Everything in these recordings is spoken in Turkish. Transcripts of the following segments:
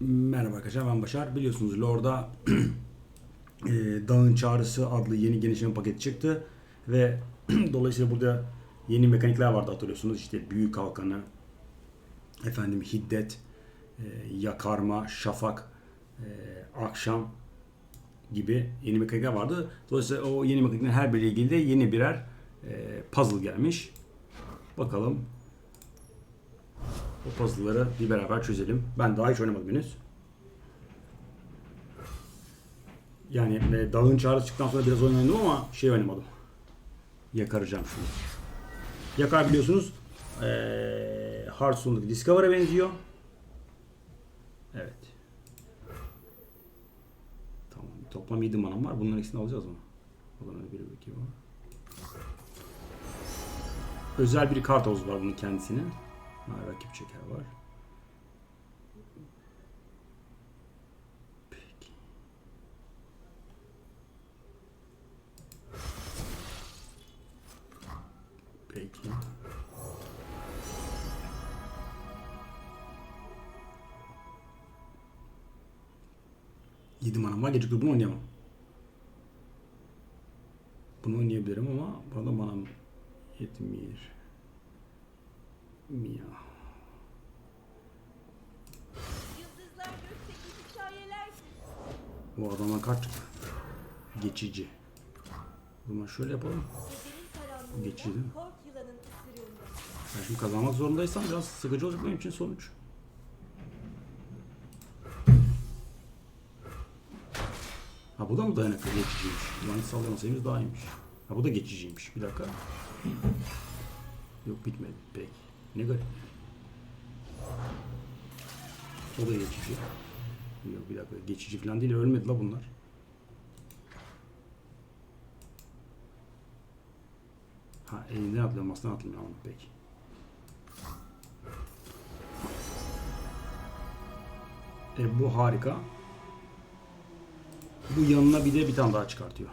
Merhaba arkadaşlar ben Başar. Biliyorsunuz Lord'a e, Dağın Çağrısı adlı yeni genişleme paketi çıktı. Ve dolayısıyla burada yeni mekanikler vardı hatırlıyorsunuz. İşte büyük kalkanı, efendim hiddet, e, yakarma, şafak, e, akşam gibi yeni mekanikler vardı. Dolayısıyla o yeni mekaniklerin her biriyle ilgili de yeni birer e, puzzle gelmiş. Bakalım o puzzle'ları bir beraber çözelim. Ben daha hiç oynamadım henüz. Yani e, dağın çağrısı çıktıktan sonra biraz oynadım ama şey oynamadım. Yakaracağım şunu. Yakar biliyorsunuz e, Hearthstone'daki Discover'a benziyor. Evet. Tamam. Toplam 7 manam var. Bunların ikisini alacağız mı? Bakalım öyle bir bakayım. Özel bir kart havuzu var bunun kendisine. Ha, rakip çeker var. Peki. Peki. Yedi manam var. Gece bunu oynayamam. Bunu oynayabilirim ama burada manam yetmiyor. Mia. Bu adama kaç geçici. O şöyle yapalım. Geçici mi? Ben şimdi kazanmak zorundaysam biraz sıkıcı olacak benim için sonuç. Ha bu da mı dayanıklı geçiciymiş? Ulan sallamasaymış daha iyiymiş. Ha bu da geçiciymiş. Bir dakika. Yok bitmedi. Peki. Ne garip. O da geçici. Yok bir dakika. Geçici falan değil. Ölmedi la bunlar. Ha elinden atlıyorum. Aslında atlamıyorum. ama Peki. E, bu harika. Bu yanına bir de bir tane daha çıkartıyor.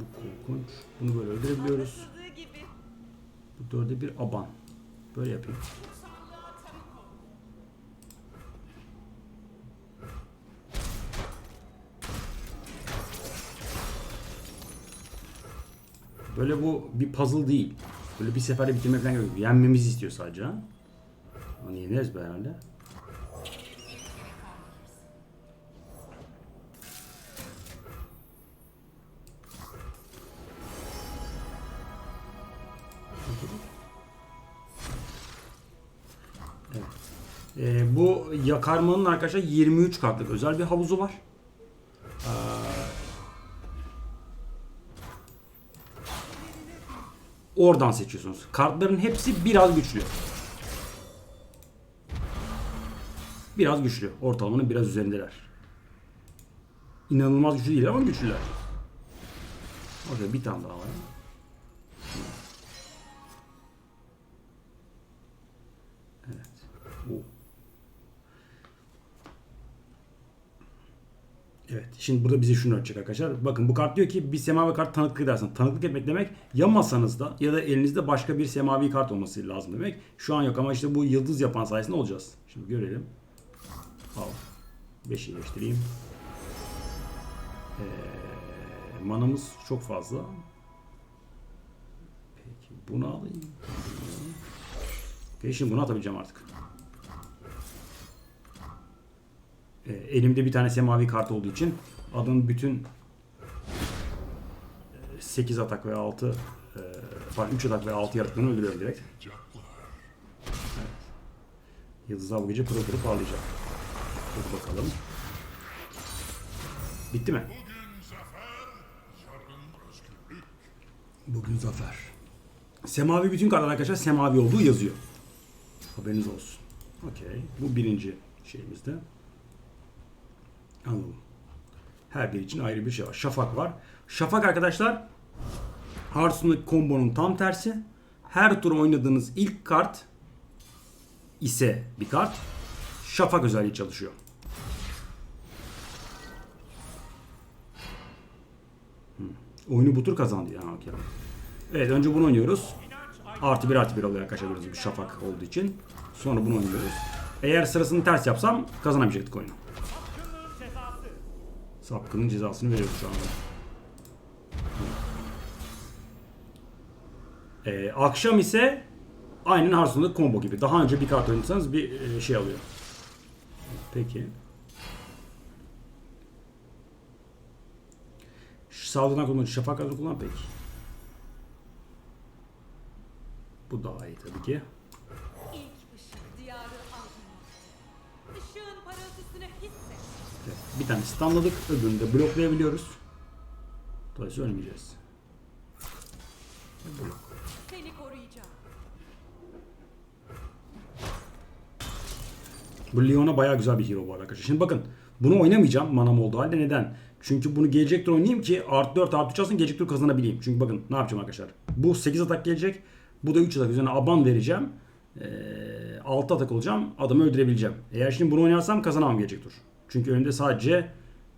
Bu korkunç. Bunu böyle öldürebiliyoruz. Bu dörde bir aban. Böyle yapayım. Böyle bu bir puzzle değil. Böyle bir seferde bitirmek falan gerekiyor. Yenmemizi istiyor sadece. Onu yeneriz be herhalde. Bu yakarmanın arkadaşlar 23 kartlık özel bir havuzu var. Ee, oradan seçiyorsunuz. Kartların hepsi biraz güçlü. Biraz güçlü. Ortalamanın biraz üzerindeler. İnanılmaz güçlü değil ama güçlüler. Orada bir tane daha var. Evet. Şimdi burada bize şunu öğretecek arkadaşlar. Bakın bu kart diyor ki bir semavi kart tanıklık edersin. Tanıklık etmek demek ya masanızda ya da elinizde başka bir semavi kart olması lazım demek. Şu an yok ama işte bu yıldız yapan sayesinde olacağız. Şimdi görelim. Al. 5'i iyileştireyim. Ee, manamız çok fazla. Peki bunu alayım. Peki şimdi bunu atabileceğim artık. E, elimde bir tane semavi kart olduğu için adamın bütün 8 atak ve 6 e, pardon 3 atak ve 6 yaratıklarını öldürüyorum direkt. Evet. Yıldızlar bu gece pırıl pırıl parlayacak. Dur bakalım. Bitti mi? Bugün zafer. Semavi bütün kartlar arkadaşlar semavi olduğu yazıyor. Haberiniz olsun. Okey. Bu birinci şeyimizde. Anladım. Her biri için ayrı bir şey var. Şafak var. Şafak arkadaşlar Hearthstone'daki kombonun tam tersi. Her tur oynadığınız ilk kart ise bir kart Şafak özelliği çalışıyor. Hmm. Oyunu bu tur kazandı ya. okey. Evet önce bunu oynuyoruz. Artı bir artı bir arkadaşlar gördüğünüz gibi şafak olduğu için. Sonra bunu oynuyoruz. Eğer sırasını ters yapsam kazanamayacaktık oyunu. Sapkının cezasını veriyoruz şu anda. Ee, akşam ise aynen Hearthstone'daki combo gibi. Daha önce bir kart oynarsanız bir e, şey alıyor. Peki. Saldırıdan kullanıcı şafak kadro kullan peki. Bu daha iyi tabii ki. Bir tane stunladık. Öbürünü de bloklayabiliyoruz. Dolayısıyla ölmeyeceğiz. Bu Leon'a bayağı güzel bir hero bu arada arkadaşlar. Şimdi bakın bunu oynamayacağım manam olduğu halde. Neden? Çünkü bunu gelecek tur oynayayım ki artı 4 artı 3 alsın gelecek tur kazanabileyim. Çünkü bakın ne yapacağım arkadaşlar. Bu 8 atak gelecek. Bu da 3 atak üzerine aban vereceğim. Ee, 6 atak olacağım. Adamı öldürebileceğim. Eğer şimdi bunu oynarsam kazanamam gelecek tur. Çünkü önümde sadece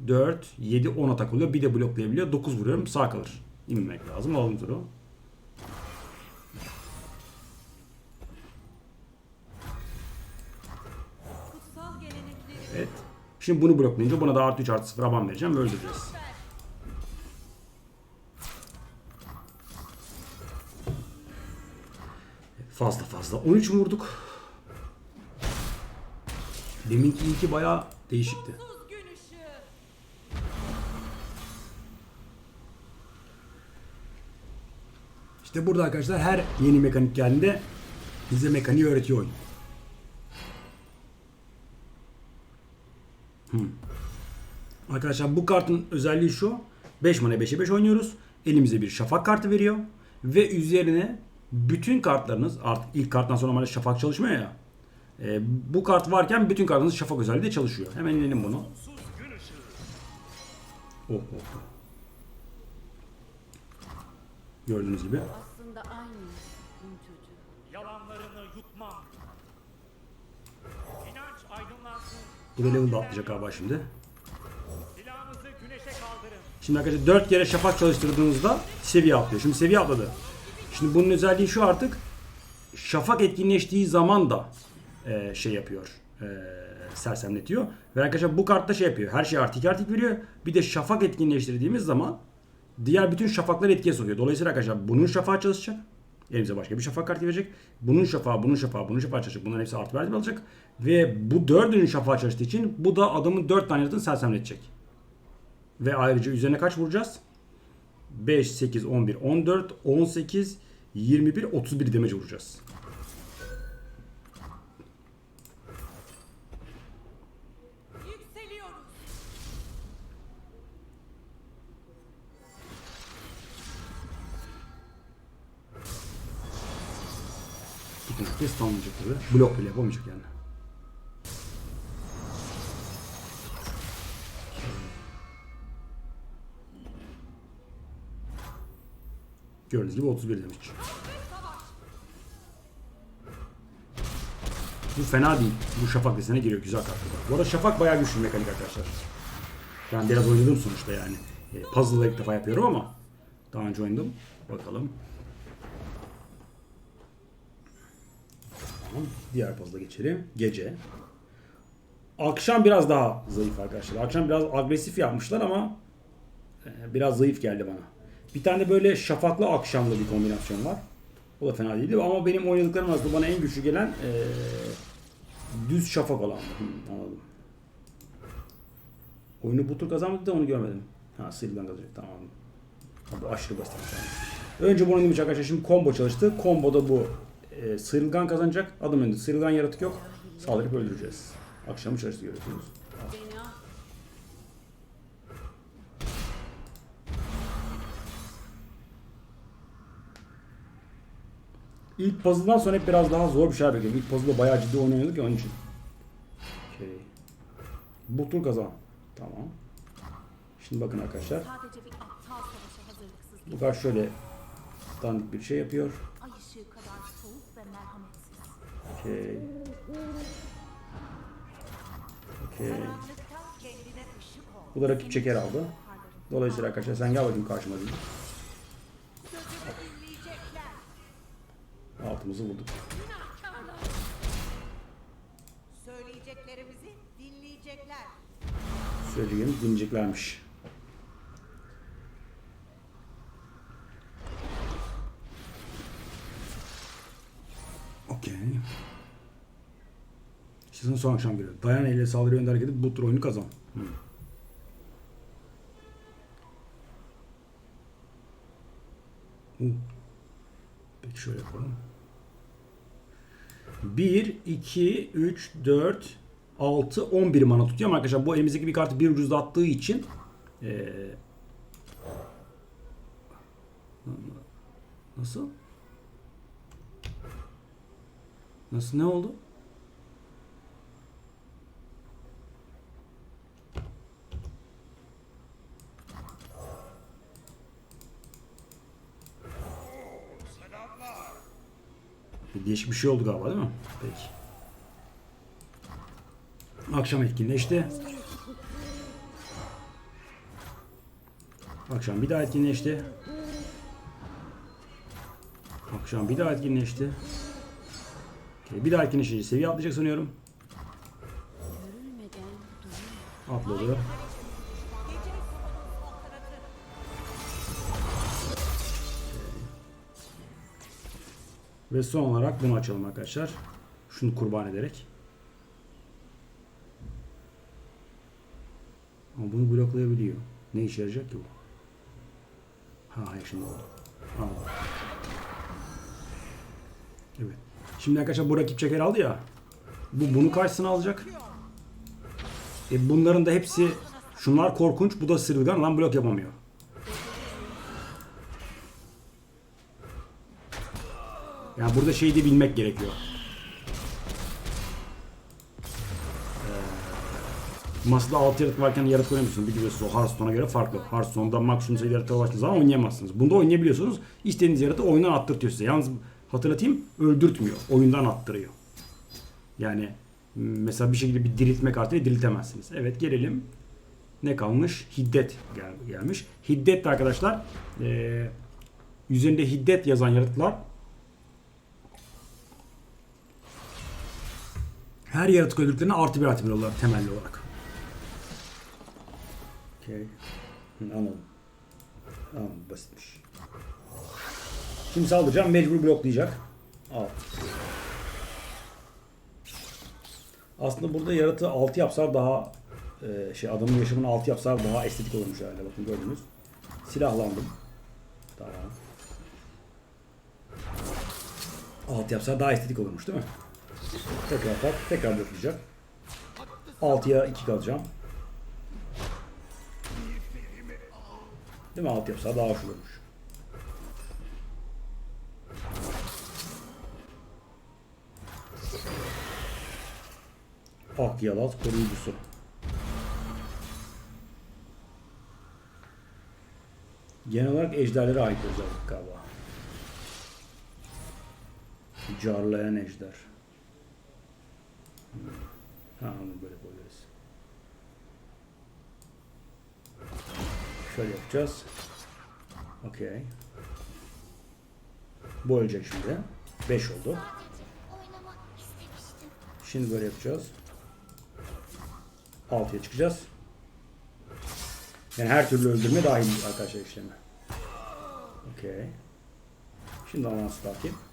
4, 7, 10 atak oluyor. Bir de bloklayabiliyor. 9 vuruyorum. Sağ kalır. İnmek lazım. Alalım turu. Evet. Şimdi bunu bloklayınca buna da artı 3 artı 0 aban vereceğim ve öldüreceğiz. Fazla fazla. 13 mi vurduk? Deminki ilki bayağı değişikti. İşte burada arkadaşlar her yeni mekanik geldiğinde bize mekaniği öğretiyor oyun. Hmm. Arkadaşlar bu kartın özelliği şu. 5 mana 5'e 5 oynuyoruz. Elimize bir şafak kartı veriyor. Ve üzerine bütün kartlarınız artık ilk karttan sonra normalde şafak çalışmıyor ya. E, bu kart varken bütün kartınız şafak özelliği de çalışıyor. Hemen inelim bunu. Oh, oh, oh. Gördüğünüz gibi. Aslında aynıyız gün çocuğu. Yalanlarını yutmam. İnanç aydınlansın. Bu da level atlayacak galiba şimdi. Silahınızı güneşe kaldırın. Şimdi arkadaşlar 4 kere şafak çalıştırdığınızda seviye atlıyor. Şimdi seviye atladı. Şimdi bunun özelliği şu artık şafak etkinleştiği zaman da e, şey yapıyor. E, sersemletiyor. Ve arkadaşlar bu kartta şey yapıyor. Her şey artık artık veriyor. Bir de şafak etkinleştirdiğimiz zaman diğer bütün şafakları etkiye sokuyor. Dolayısıyla arkadaşlar bunun şafağı çalışacak. Elimize başka bir şafak kartı verecek. Bunun şafağı, bunun şafağı, bunun şafağı çalışacak. Bunların hepsi artı verdi alacak. Ve bu dördünün şafağı çalıştığı için bu da adamın dört tane yaratığını sersemletecek. Ve ayrıca üzerine kaç vuracağız? 5, 8, 11, 14, 18, 21, 31 damage vuracağız. Herkes tamamlayacak tabi. Blok bile yapamayacak yani. Gördüğünüz gibi 31 damage. Bu fena değil. Bu şafak listesine giriyor. Güzel kart bu da. Bu arada şafak bayağı güçlü mekanik arkadaşlar. Ben biraz oynadım sonuçta yani. E, Puzzle'ı ilk defa yapıyorum ama daha önce oynadım. Bakalım. Tamam. Diğer puzzle'a geçelim. Gece. Akşam biraz daha zayıf arkadaşlar. Akşam biraz agresif yapmışlar ama e, biraz zayıf geldi bana. Bir tane böyle şafaklı akşamlı bir kombinasyon var. O da fena değildi ama benim oynadıklarım arasında bana en güçlü gelen e, düz şafak olan. Anladım. Oyunu bu tur kazanmadı da onu görmedim. Ha Sirgan kazanacak tamam. Ha, bu aşırı basit. Önce bunu oynayacak arkadaşlar. Şimdi combo çalıştı. Combo'da bu e, sıyrılgan kazanacak. Adım önünde sıyrılgan yaratık yok. Saldırıp öldüreceğiz. Akşamı çalıştı görüyorsunuz. İlk puzzle'dan sonra hep biraz daha zor bir şeyler bekliyorum. İlk puzzle'da bayağı ciddi oynuyorduk ya onun için. Okey. Bu tur kazan. Tamam. Şimdi bakın arkadaşlar. Bu kadar şöyle dandik bir şey yapıyor. Okey. Okey. Bu da rakip çeker aldı. Dolayısıyla arkadaşlar sen gel bakayım karşıma dinleyecekler. altımızı bulduk. Söyleyeceklerimizi dinleyecekler. Söyleyelim dinleyeceklermiş. Okey. Sizin son akşam geliyor. Dayan ile saldırı yönde hareket edip bu tur oyunu kazan. Hmm. Uh. Peki şöyle yapalım. 1, 2, 3, 4, 6, 11 mana tutuyor ama arkadaşlar bu elimizdeki bir kartı bir ucuzda attığı için ee, Nasıl? Nasıl ne oldu? Değişik bir şey oldu galiba değil mi? Peki. Akşam etkinleşti. Akşam bir daha etkinleşti. Akşam bir daha etkinleşti. Okey, bir daha etkinleşince seviye atlayacak sanıyorum. Atladı. Ve son olarak bunu açalım arkadaşlar. Şunu kurban ederek. Ama bunu bloklayabiliyor. Ne işe yarayacak ki bu? Ha hayır şimdi oldu. Anladım. Evet. Şimdi arkadaşlar bu rakip çeker aldı ya. Bu bunu karşısına alacak. E bunların da hepsi şunlar korkunç. Bu da sırılgan lan blok yapamıyor. Yani burada şeyi de bilmek gerekiyor. Ee, masada 6 yaratık varken yaratık oynamıyorsunuz. Biliyorsunuz o Hearthstone'a göre farklı. Hearthstone'da maksimum sayıda yaratığa ulaştığınız zaman oynayamazsınız. Bunda oynayabiliyorsunuz. İstediğiniz yaratığı oyundan attırtıyor size. Yalnız hatırlatayım öldürtmüyor. Oyundan attırıyor. Yani mesela bir şekilde bir diriltme kartıyla diriltemezsiniz. Evet gelelim. Ne kalmış? Hiddet gel gelmiş. Hiddet de arkadaşlar ee, üzerinde hiddet yazan yaratıklar Her yaratık öldürdüklerine artı bir artı bir olarak temelli olarak. Okey. Anladım. Tamam basitmiş. Şimdi saldıracağım mecbur bloklayacak. Al. Aslında burada yaratığı 6 yapsar daha e, şey adamın yaşamını 6 yapsar daha estetik olurmuş herhalde. Bakın gördünüz. Silahlandım. Tamam. 6 yapsar daha estetik olurmuş değil mi? Tekrar tak, tekrar bloklayacak. 6'ya 2 kalacağım. Değil mi? 6 yapsa daha hoş olurmuş. Ak yalat koruyucusu. Genel olarak ejderlere ait özellik galiba. Carlayan ejder. Ha onu böyle koyuyoruz. Şöyle yapacağız. Okey. Bu ölecek şimdi. 5 oldu. Şimdi böyle yapacağız. 6'ya çıkacağız. Yani her türlü öldürme dahil arkadaşlar işlemi. Okey. Şimdi anons takip.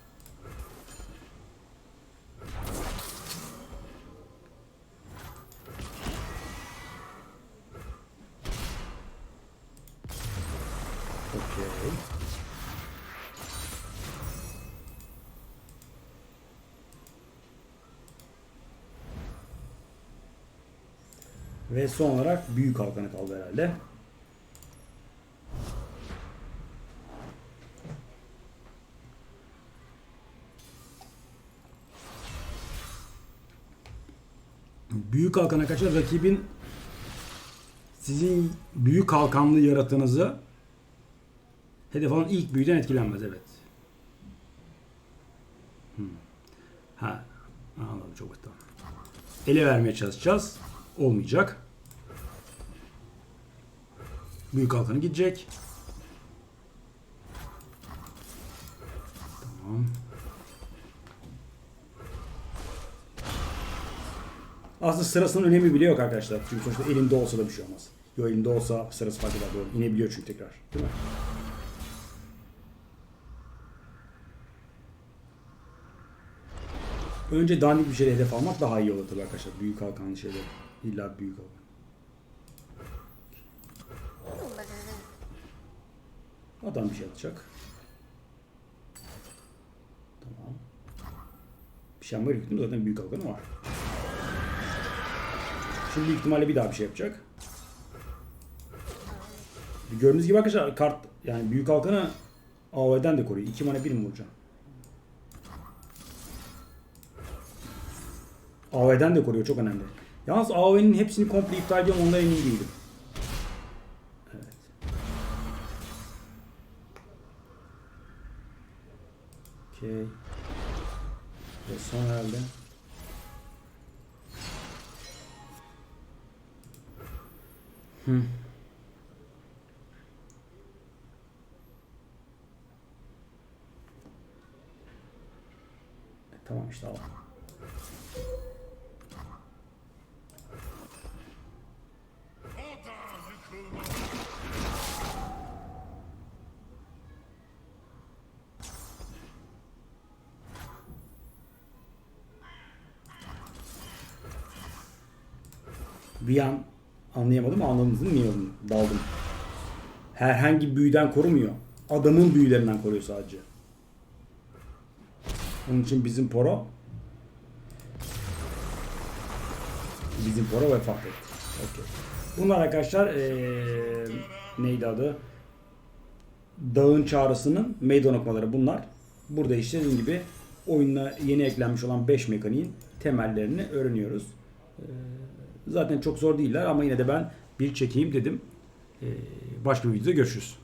Ve son olarak büyük halkanı kaldı herhalde. Büyük halkana kaçar rakibin sizin büyük kalkanlı yaratığınızı hedef alan ilk büyüden etkilenmez evet. Hmm. Ha, anladım çok tamam. Ele vermeye çalışacağız. Olmayacak. Büyük halkanı gidecek. Tamam. Aslında sırasının önemi bile yok arkadaşlar. Çünkü sonuçta elimde olsa da bir şey olmaz. Yo elimde olsa sırası fark eder. Doğru. İnebiliyor çünkü tekrar. Değil mi? Önce dandik bir şeyle hedef almak daha iyi olur tabii arkadaşlar. Büyük halkanlı şeyler. İlla büyük halkan. Adam bir şey atacak. Tamam. Bir şey var yıktım zaten büyük halkanı var. Şimdi ihtimalle bir daha bir şey yapacak. Gördüğünüz gibi arkadaşlar kart yani büyük halkanı AOE'den de koruyor. 2 mana 1 mi vuracağım? AOE'den de koruyor çok önemli. Yalnız AOE'nin hepsini komple iptal ediyorum ondan emin değilim. Okey. Ve son herhalde. E, Tamam işte al. Bir an anlayamadım ama anladınız değil oldum? Daldım. Herhangi büyüden korumuyor. Adamın büyülerinden koruyor sadece. Onun için bizim poro bizim poro vefat etti. Okey. Bunlar arkadaşlar eee, neydi adı? Dağın çağrısının meydan okumaları bunlar. Burada işte dediğim gibi oyuna yeni eklenmiş olan 5 mekaniğin temellerini öğreniyoruz. Eee, zaten çok zor değiller ama yine de ben bir çekeyim dedim. Eee, başka bir videoda görüşürüz.